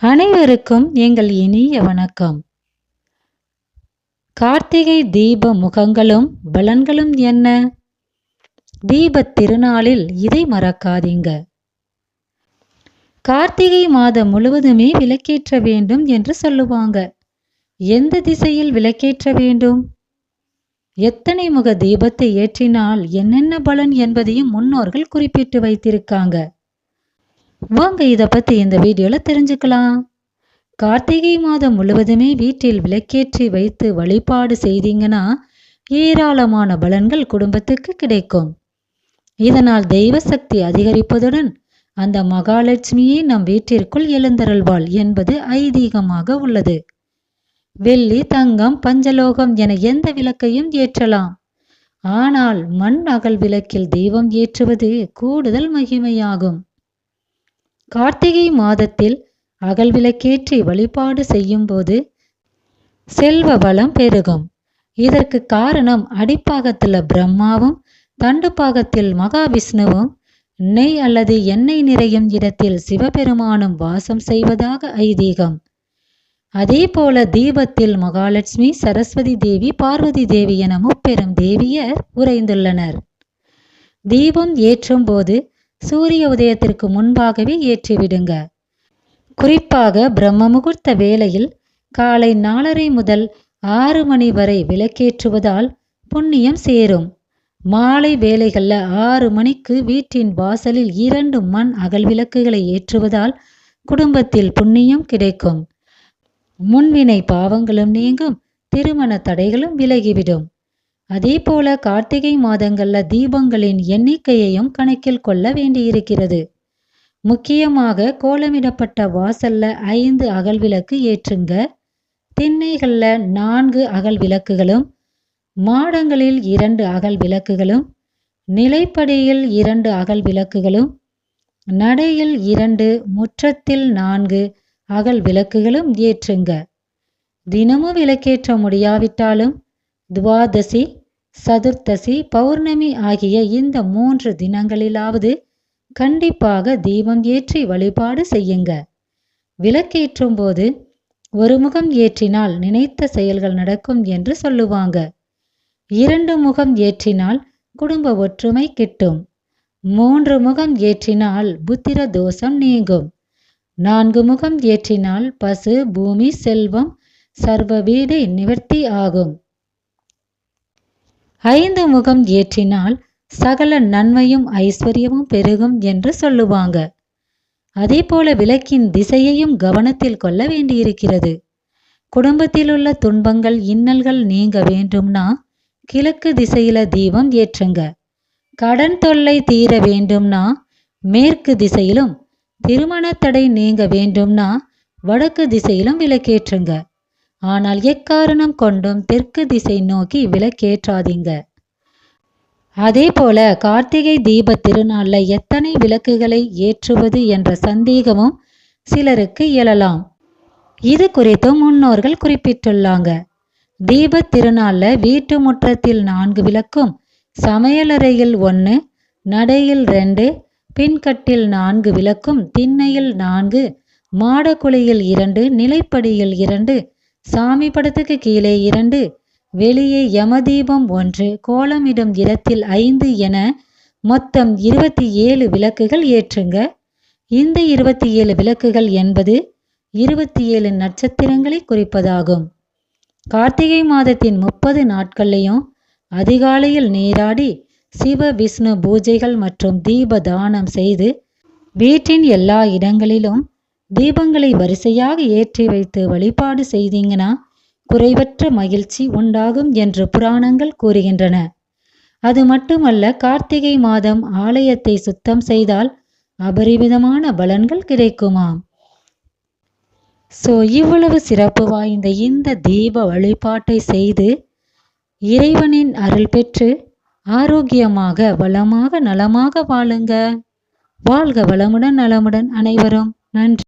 அனைவருக்கும் எங்கள் இனிய வணக்கம். கார்த்திகை தீப முகங்களும் பலன்களும் என்ன? தீபத் திருநாளில் இதை மறக்காதீங்க. கார்த்திகை மாதம் முழுவதுமே விளக்கேற்ற வேண்டும் என்று சொல்லுவாங்க. எந்த திசையில் விளக்கேற்ற வேண்டும்? எத்தனை முக தீபத்தை ஏற்றினால் என்னென்ன பலன் என்பதையும் முன்னோர்கள் குறிப்பிட்டு வைத்திருக்காங்க. வாங்க இதை பற்றி இந்த வீடியோவில் தெரிஞ்சுக்கலாம். கார்த்திகை மாதம் முழுவதுமே வீட்டில் விளக்கேற்றி வைத்து வழிபாடு செய்தீங்கன்னா ஏராளமான பலன்கள் குடும்பத்துக்கு கிடைக்கும். இதனால் தெய்வ சக்தி அதிகரிப்பதுடன் அந்த மகாலட்சுமியே நம் வீட்டிற்குள் எழுந்தருள்வாள் என்பது ஐதீகமாக உள்ளது. வெள்ளி தங்கம் பஞ்சலோகம் என எந்த விளக்கையும் ஏற்றலாம். ஆனால் மண் அகல் விளக்கில் தெய்வம் ஏற்றுவது கூடுதல் மகிமையாகும். கார்த்திகை மாதத்தில் அகல் விளக்கேற்றி வழிபாடு செய்யும்போது செல்வ வளம் பெருகும். இதற்கு காரணம் அடிப்பாகத்தில் பிரம்மாவும் தண்டுப்பாகத்தில் மகாவிஷ்ணுவும் நெய் அல்லது எண்ணெய் நிறையும் இடத்தில் சிவபெருமானும் வாசம் செய்வதாக ஐதீகம். அதே போல தீபத்தில் மகாலட்சுமி சரஸ்வதி தேவி பார்வதி தேவி என முப்பெரும் தேவியர் உறைந்துள்ளனர். தீபம் ஏற்றும் போது சூரிய உதயத்திற்கு முன்பாகவே ஏற்றிவிடுங்க. குறிப்பாக பிரம்ம முகூர்த்த வேளையில் காலை நாலரை முதல் ஆறு மணி வரை விளக்கேற்றுவதால் புண்ணியம் சேரும். மாலை வேலைகளில் ஆறு மணிக்கு வீட்டின் வாசலில் இரண்டு மண் அகல் விளக்குகளை ஏற்றுவதால் குடும்பத்தில் புண்ணியம் கிடைக்கும். முன்வினை பாவங்களும் நீங்கும் திருமண தடைகளும் விலகிவிடும். அதே போல கார்த்திகை மாதங்கள்ல தீபங்களின் எண்ணிக்கையையும் கணக்கில் கொள்ள வேண்டியிருக்கிறது. முக்கியமாக கோலமிடப்பட்ட வாசல்ல ஐந்து அகல் விளக்கு ஏற்றுங்க. திண்ணைகள்ல நான்கு அகல் விளக்குகளும் மாடங்களில் இரண்டு அகல் விளக்குகளும் நிலைப்படியில் இரண்டு அகல் விளக்குகளும் நடையில் இரண்டு முற்றத்தில் நான்கு அகல் விளக்குகளும் ஏற்றுங்க. தினமும் விளக்கேற்ற முடியாவிட்டாலும் துவாதசி சதுர்த்தசி பௌர்ணமி ஆகிய இந்த மூன்று தினங்களிலாவது கண்டிப்பாக தீபம் ஏற்றி வழிபாடு செய்யுங்க. விளக்கேற்றும் போது ஒரு முகம் ஏற்றினால் நினைத்த செயல்கள் நடக்கும் என்று சொல்லுவாங்க. இரண்டு முகம் ஏற்றினால் குடும்ப ஒற்றுமை கிட்டும். மூன்று முகம் ஏற்றினால் புத்திர தோஷம் நீங்கும். நான்கு முகம் ஏற்றினால் பசு பூமி செல்வம் சர்வ வீடு நிவர்த்தி ஆகும். ஐந்து முகம் ஏற்றினால் சகல நன்மையும் ஐஸ்வர்யமும் பெருகும் என்று சொல்லுவாங்க. அதே போல விளக்கின் திசையையும் கவனத்தில் கொள்ள வேண்டியிருக்கிறது. குடும்பத்தில் உள்ள துன்பங்கள் இன்னல்கள் நீங்க வேண்டும்னா கிழக்கு திசையில தீபம் ஏற்றுங்க. கடன் தொல்லை தீர வேண்டும்னா மேற்கு திசையிலும் திருமண தடை நீங்க வேண்டும்னா வடக்கு திசையிலும் விளக்கேற்றுங்க. ஆனால் எக்காரணம் கொண்டும் தெற்கு திசை நோக்கி விளக்கேற்றாதீங்க. அதே போல கார்த்திகை தீப திருநாள்ல எத்தனை விளக்குகளை ஏற்றுவது என்ற சந்தேகமும் சிலருக்கு இயலலாம் இது குறித்தும் முன்னோர்கள் குறிப்பிட்டுள்ளாங்க. தீப திருநாள்ல வீட்டு முற்றத்தில் நான்கு விளக்கும் சமையலறையில் ஒன்று நடையில் ரெண்டு பின்கட்டில் நான்கு விளக்கும் திண்ணையில் நான்கு மாடக்குழியில் இரண்டு நிலைப்படியில் இரண்டு சாமி படத்துக்கு கீழே இரண்டு வெளியே யமதீபம் ஒன்று கோலமிடும் இடத்தில் ஐந்து என மொத்தம் இருபத்தி ஏழு விளக்குகள் ஏற்றுங்க. இந்த இருபத்தி ஏழு விளக்குகள் என்பது இருபத்தி ஏழு நட்சத்திரங்களை குறிப்பதாகும். கார்த்திகை மாதத்தின் முப்பது நாட்கள்லையும் அதிகாலையில் நீராடி சிவ விஷ்ணு பூஜைகள் மற்றும் தீப தானம் செய்து வீட்டின் எல்லா இடங்களிலும் தீபங்களை வரிசையாக ஏற்றி வைத்து வழிபாடு செய்தீங்கன்னா குறைவற்ற மகிழ்ச்சி உண்டாகும் என்று புராணங்கள் கூறுகின்றன. அது மட்டுமல்ல கார்த்திகை மாதம் ஆலயத்தை சுத்தம் செய்தால் அபரிவிதமான பலன்கள் கிடைக்குமாம் ஸோ இவ்வளவு சிறப்பு வாய்ந்த இந்த தீப வழிபாட்டை செய்து இறைவனின் அருள் பெற்று ஆரோக்கியமாக வளமாக நலமாக வாழுங்க. வாழ்க வளமுடன் நலமுடன் அனைவரும். நன்றி.